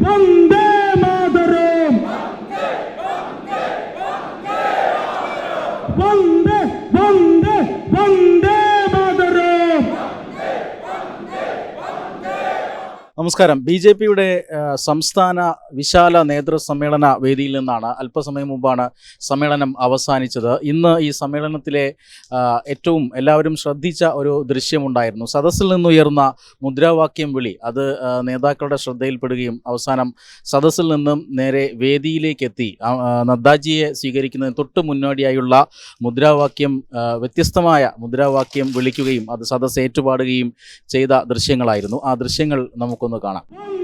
responde. നമസ്കാരം. B J പിയുടെ സംസ്ഥാന വിശാല നേതൃ സമ്മേളന വേദിയിൽ നിന്നാണ് അല്പസമയം മുമ്പാണ് സമ്മേളനം അവസാനിച്ചത്. ഇന്ന് ഈ സമ്മേളനത്തിലെ ഏറ്റവും എല്ലാവരും ശ്രദ്ധിച്ച ഒരു ദൃശ്യമുണ്ടായിരുന്നു. സദസ്സിൽ നിന്നുയർന്ന മുദ്രാവാക്യം വിളി അത് നേതാക്കളുടെ ശ്രദ്ധയിൽപ്പെടുകയും അവസാനം സദസ്സിൽ നിന്നും നേരെ വേദിയിലേക്ക് എത്തി ആ, ആ, നദ്ദാജിയെ സ്വീകരിക്കുന്നതിന് തൊട്ട് മുന്നോടിയായുള്ള മുദ്രാവാക്യം വ്യത്യസ്തമായ മുദ്രാവാക്യം വിളിക്കുകയും അത് സദസ്സ് ഏറ്റുപാടുകയും ചെയ്ത ദൃശ്യങ്ങളായിരുന്നു. ആ ദൃശ്യങ്ങൾ നമുക്കൊന്ന് കാണാം.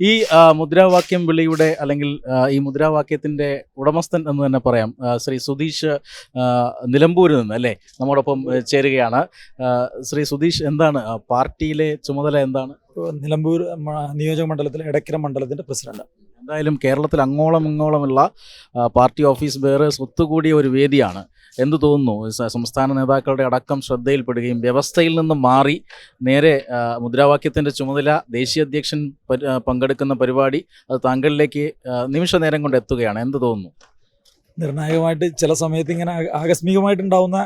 ഈ മുദ്രാവാക്യം വിളിയുടെ അല്ലെങ്കിൽ ഈ മുദ്രാവാക്യത്തിന്റെ ഉടമസ്ഥൻ എന്ന് തന്നെ പറയാം. ശ്രീ സുധീഷ് നിലമ്പൂരിൽ നിന്ന് അല്ലേ? നമ്മോടൊപ്പം ചേരുകയാണ്. ശ്രീ സുധീഷ് എന്താണ്? പാർട്ടിയിലെ ചുമതല എന്താണ്? നിലമ്പൂർ നിയോജക മണ്ഡലത്തിലെ എടക്കര മണ്ഡലത്തിന്റെ പ്രസിഡന്റ്. എന്തായാലും കേരളത്തിൽ അങ്ങോളം ഇങ്ങോളമുള്ള പാർട്ടി ഓഫീസ് ബേറേഴ്സ് ഒത്തുകൂടിയ ഒരു വേദിയാണ്. എന്ത് തോന്നുന്നു? സംസ്ഥാന നേതാക്കളുടെ അടക്കം ശ്രദ്ധയിൽപ്പെടുകയും വ്യവസ്ഥയിൽ നിന്ന് മാറി നേരെ മുദ്രാവാക്യത്തിന്റെ ചുമതല ദേശീയ അധ്യക്ഷൻ പങ്കെടുക്കുന്ന പരിപാടി അത് താങ്കളിലേക്ക് നിമിഷ നേരം കൊണ്ട് എത്തുകയാണ്. എന്ത് തോന്നുന്നു? നിർണായകമായിട്ട് ചില സമയത്ത് ഇങ്ങനെ ആകസ്മികമായിട്ടുണ്ടാവുന്ന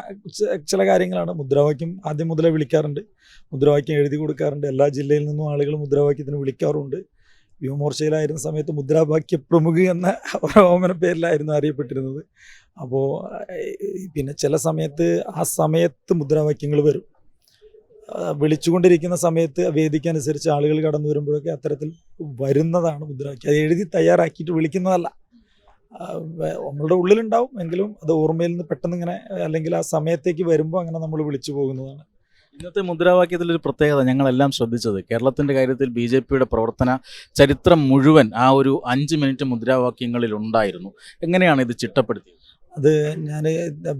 ചില കാര്യങ്ങളാണ്. മുദ്രാവാക്യം ആദ്യം മുതലേ വിളിക്കാറുണ്ട്. മുദ്രാവാക്യം എഴുതി കൊടുക്കാറുണ്ട്. എല്ലാ ജില്ലയിൽ നിന്നും ആളുകൾ മുദ്രാവാക്യത്തിന് വിളിക്കാറുണ്ട്. യുവമോർച്ചയിലായിരുന്ന സമയത്ത് മുദ്രാവാക്യ പ്രമുഖ് എന്ന ഓമന പേരിലായിരുന്നു അറിയപ്പെട്ടിരുന്നത്. അപ്പോൾ പിന്നെ ചില സമയത്ത് ആ സമയത്ത് മുദ്രാവാക്യങ്ങൾ വരും. വിളിച്ചുകൊണ്ടിരിക്കുന്ന സമയത്ത് വേദിക്കനുസരിച്ച് ആളുകൾ കടന്നു വരുമ്പോഴൊക്കെ അത്തരത്തിൽ വരുന്നതാണ് മുദ്രാവാക്യം. അത് എഴുതി തയ്യാറാക്കിയിട്ട് വിളിക്കുന്നതല്ല. നമ്മളുടെ ഉള്ളിലുണ്ടാവും. എങ്കിലും അത് ഓർമ്മയിൽ നിന്ന് പെട്ടെന്ന് ഇങ്ങനെ അല്ലെങ്കിൽ ആ സമയത്തേക്ക് വരുമ്പോൾ അങ്ങനെ നമ്മൾ വിളിച്ചു പോകുന്നതാണ്. ഇന്നത്തെ മുദ്രാവാക്യത്തിൽ ഒരു പ്രത്യേകത ഞങ്ങളെല്ലാം ശ്രദ്ധിച്ചത്. കേരളത്തിന്റെ കാര്യത്തിൽ ബി ജെ പിയുടെ പ്രവർത്തന ചരിത്രം മുഴുവൻ ആ ഒരു അഞ്ച് മിനിറ്റ് മുദ്രാവാക്യങ്ങളിൽ ഉണ്ടായിരുന്നു. എങ്ങനെയാണ് ഇത് ചിട്ടപ്പെടുത്തിയത്? അത് ഞാൻ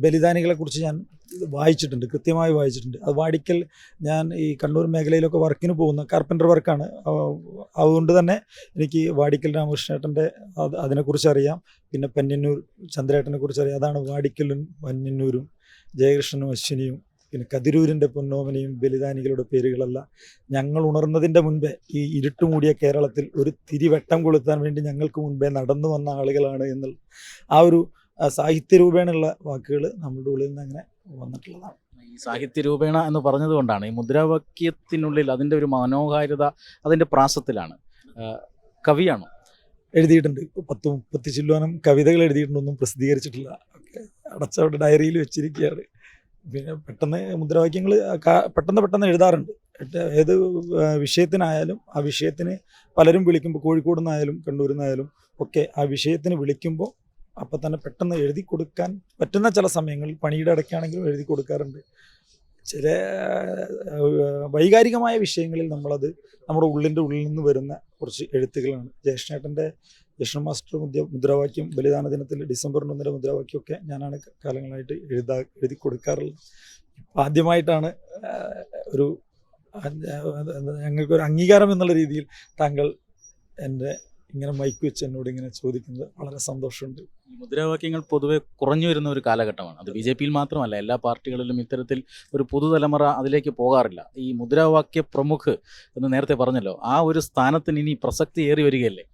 ബലിദാനികളെ കുറിച്ച് ഞാൻ വായിച്ചിട്ടുണ്ട് കൃത്യമായി വായിച്ചിട്ടുണ്ട്. അത് വാടിക്കൽ ഞാൻ ഈ കണ്ണൂർ മേഖലയിലൊക്കെ വർക്കിന് പോകുന്ന കാർപ്പന്റർ വർക്കാണ് അതുകൊണ്ട് തന്നെ എനിക്ക് വാടിക്കൽ രാമകൃഷ്ണേട്ടന്റെ അത് അതിനെക്കുറിച്ച് അറിയാം. പിന്നെ പന്യന്നൂർ ചന്ദ്രേട്ടനെ കുറിച്ച് അറിയാം. അതാണ് വാടിക്കലും പന്യന്നൂരും ജയകൃഷ്ണനും അശ്വിനിയും പിന്നെ കതിരൂരിന്റെ പൊന്നോമനയും ബലിദാനികളുടെ പേരുകളല്ല. ഞങ്ങൾ ഉണർന്നതിന്റെ മുൻപേ ഈ ഇരുട്ടുമൂടിയ കേരളത്തിൽ ഒരു തിരിവട്ടം കൊളുത്താൻ വേണ്ടി ഞങ്ങൾക്ക് മുൻപേ നടന്നു വന്ന ആളുകളാണ് എന്നുള്ള ആ ഒരു സാഹിത്യ സാഹിത്യരൂപേണുള്ള വാക്കുകൾ നമ്മുടെ ഉള്ളിൽ നിന്ന് അങ്ങനെ വന്നിട്ടുള്ളതാണ്. ഈ സാഹിത്യ രൂപേണ എന്ന് പറഞ്ഞതുകൊണ്ടാണ് ഈ മുദ്രാവാക്യത്തിനുള്ളിൽ അതിന്റെ ഒരു മനോഹാരിത അതിന്റെ പ്രാസത്തിലാണ്. കവിയാണോ? എഴുതിയിട്ടുണ്ട്. പത്ത് മുപ്പത്തി ചില്ലോനം കവിതകൾ എഴുതിയിട്ടുണ്ടൊന്നും പ്രസിദ്ധീകരിച്ചിട്ടില്ല. അടച്ചവരുടെ ഡയറിയിൽ വെച്ചിരിക്കുകയാണ്. പിന്നെ പെട്ടെന്ന് മുദ്രാവാക്യങ്ങൾ പെട്ടെന്ന് പെട്ടെന്ന് എഴുതാറുണ്ട്. ഏത് വിഷയത്തിനായാലും ആ വിഷയത്തിന് പലരും വിളിക്കുമ്പോൾ കോഴിക്കോട് നിന്നായാലും കണ്ണൂരിൽ നിന്നായാലും ഒക്കെ ആ വിഷയത്തിന് വിളിക്കുമ്പോൾ അപ്പം തന്നെ പെട്ടെന്ന് എഴുതി കൊടുക്കാൻ പറ്റുന്ന ചില സമയങ്ങളിൽ പണിയുടെ ഇടയ്ക്കാണെങ്കിലും എഴുതി കൊടുക്കാറുണ്ട്. ചില വൈകാരികമായ വിഷയങ്ങളിൽ നമ്മളത് നമ്മുടെ ഉള്ളിന്റെ ഉള്ളിൽ നിന്ന് വരുന്ന കുറച്ച് എഴുത്തുകളാണ്. ജ്യേഷ്ഠേട്ടന്റെ ജ്യേഷ്ഠ മാസ്റ്റർ മുദ്ര മുദ്രാവാക്യം ബലിദാന ദിനത്തിൽ ഡിസംബർ ഒന്നിന്റെ മുദ്രാവാക്യമൊക്കെ ഞാനാണ് കാലങ്ങളായിട്ട് എഴുതാ എഴുതി കൊടുക്കാറുള്ളത്. ആദ്യമായിട്ടാണ് ഒരു ഞങ്ങൾക്കൊരു അംഗീകാരം എന്നുള്ള രീതിയിൽ താങ്കൾ എന്റെ ഇങ്ങനെ മൈക്ക് വെച്ച് എന്നോട് ഇങ്ങനെ ചോദിക്കുന്നത് വളരെ സന്തോഷമുണ്ട്. മുദ്രാവാക്യങ്ങൾ പൊതുവെ കുറഞ്ഞു വരുന്ന ഒരു കാലഘട്ടമാണ്. അത് ബി ജെ പിയിൽ മാത്രമല്ല എല്ലാ പാർട്ടികളിലും ഇത്തരത്തിൽ ഒരു പുതുതലമുറ അതിലേക്ക് പോകാറില്ല. ഈ മുദ്രാവാക്യ പ്രമുഖ് എന്ന് നേരത്തെ പറഞ്ഞല്ലോ ആ ഒരു സ്ഥാനത്തിന് ഇനി പ്രസക്തി ഏറി വരികയല്ലേ?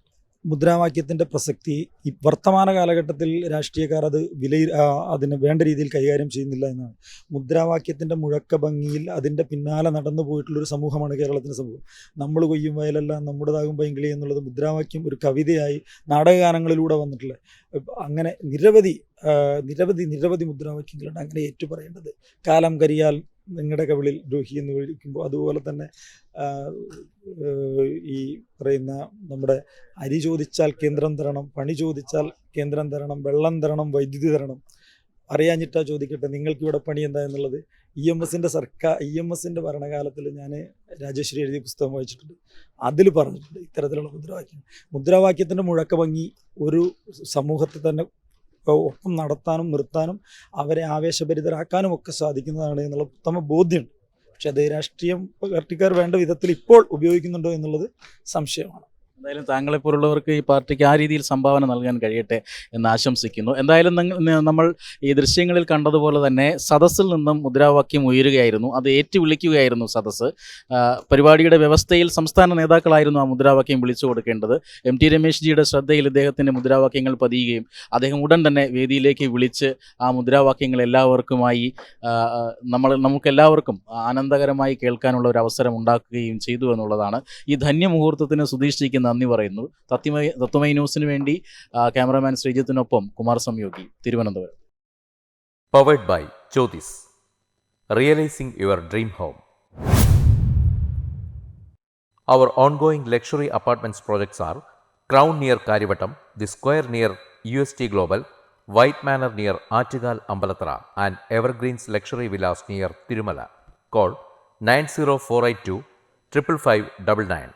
മുദ്രാവാക്യത്തിന്റെ പ്രസക്തി ഈ വർത്തമാന കാലഘട്ടത്തിൽ രാഷ്ട്രീയക്കാർ അത് വിലയി അതിന് വേണ്ട രീതിയിൽ കൈകാര്യം ചെയ്യുന്നില്ല എന്നാണ്. മുദ്രാവാക്യത്തിന്റെ മുഴക്ക ഭംഗിയിൽ അതിന്റെ പിന്നാലെ നടന്നു പോയിട്ടുള്ളൊരു സമൂഹമാണ് കേരളത്തിന്റെ സമൂഹം. നമ്മൾ കൊയ്യും വയലെല്ലാം നമ്മുടേതാകും പൈങ്കിളി എന്നുള്ളത് മുദ്രാവാക്യം ഒരു കവിതയായി നാടകഗാനങ്ങളിലൂടെ വന്നിട്ടുള്ള അങ്ങനെ നിരവധി നിരവധി നിരവധി മുദ്രാവാക്യങ്ങളുണ്ട്. അങ്ങനെ ഏറ്റുപറയേണ്ടത് കാലം കരിയാൽ നിങ്ങളുടെ കവിളിൽ ദ്രോഹി എന്ന് വിളിക്കുമ്പോൾ അതുപോലെ തന്നെ ഈ പറയുന്ന നമ്മുടെ അരി ചോദിച്ചാൽ കേന്ദ്രം തരണം പണി ചോദിച്ചാൽ കേന്ദ്രം തരണം വെള്ളം തരണം വൈദ്യുതി തരണം അറിയാഞ്ഞിട്ടാ ചോദിക്കട്ടെ നിങ്ങൾക്ക് ഇവിടെ പണി എന്താ എന്നുള്ളത്? ഇ എം എസിന്റെ സർക്കാർ ഇ എം എസിന്റെ ഭരണകാലത്തിൽ ഞാൻ രാജേശ്വരി എഴുതിയ പുസ്തകം വായിച്ചിട്ടുണ്ട്. അതിൽ പറഞ്ഞിട്ടുണ്ട് ഇത്തരത്തിലുള്ള മുദ്രാവാക്യം. മുദ്രാവാക്യത്തിന്റെ മുഴക്ക ഭംഗി ഒരു സമൂഹത്തെ തന്നെ ഒപ്പം നടത്താനും നിർത്താനും അവരെ ആവേശഭരിതരാക്കാനും ഒക്കെ സാധിക്കുന്നതാണ് എന്നുള്ള ഉത്തമ ബോധ്യമുണ്ട് പക്ഷെ അത് രാഷ്ട്രീയം പാർട്ടിക്കാർ വേണ്ട വിധത്തിൽ ഇപ്പോൾ ഉപയോഗിക്കുന്നുണ്ടോ എന്നുള്ളത് സംശയമാണ്. എന്തായാലും താങ്കളെ പോലുള്ളവർക്ക് ഈ പാർട്ടിക്ക് ആ രീതിയിൽ സംഭാവന നൽകാൻ കഴിയട്ടെ എന്ന് ആശംസിക്കുന്നു. എന്തായാലും നമ്മൾ ഈ ദൃശ്യങ്ങളിൽ കണ്ടതുപോലെ തന്നെ സദസ്സിൽ നിന്നും മുദ്രാവാക്യം ഉയരുകയായിരുന്നു. അത് ഏറ്റുവിളിക്കുകയായിരുന്നു സദസ്സ്. ആ, പരിപാടിയുടെ വ്യവസ്ഥയിൽ സംസ്ഥാന നേതാക്കളായിരുന്നു ആ മുദ്രാവാക്യം വിളിച്ചു കൊടുക്കേണ്ടത്. എം ടി രമേശ് ജിയുടെ ശ്രദ്ധയിൽ ഇദ്ദേഹത്തിന്റെ മുദ്രാവാക്യങ്ങൾ പതിയുകയും അദ്ദേഹം ഉടൻ തന്നെ വേദിയിലേക്ക് വിളിച്ച് ആ മുദ്രാവാക്യങ്ങൾ എല്ലാവർക്കുമായി നമ്മൾ നമുക്കെല്ലാവർക്കും ആനന്ദകരമായി കേൾക്കാനുള്ള ഒരു അവസരം ഉണ്ടാക്കുകയും ചെയ്തു എന്നുള്ളതാണ്. ഈ ധന്യമുഹൂർത്തത്തിന് ജിക്ക് നന്ദി പറയുന്നു തത്വമൈ തത്വമൈ ന്യൂസിന് വേണ്ടി cameraman ശ്രീജിത്തിനൊപ്പം Kumar Samyogi Thiruvananthapuram Powered by Jyotis. Realizing your dream home. Our ongoing luxury apartments projects are Crown near Karivattam, The Square near UST Global, White Manor near Achigal Ambalatra, and Evergreens Luxury Villas near Tirumala. Call 90482 55599.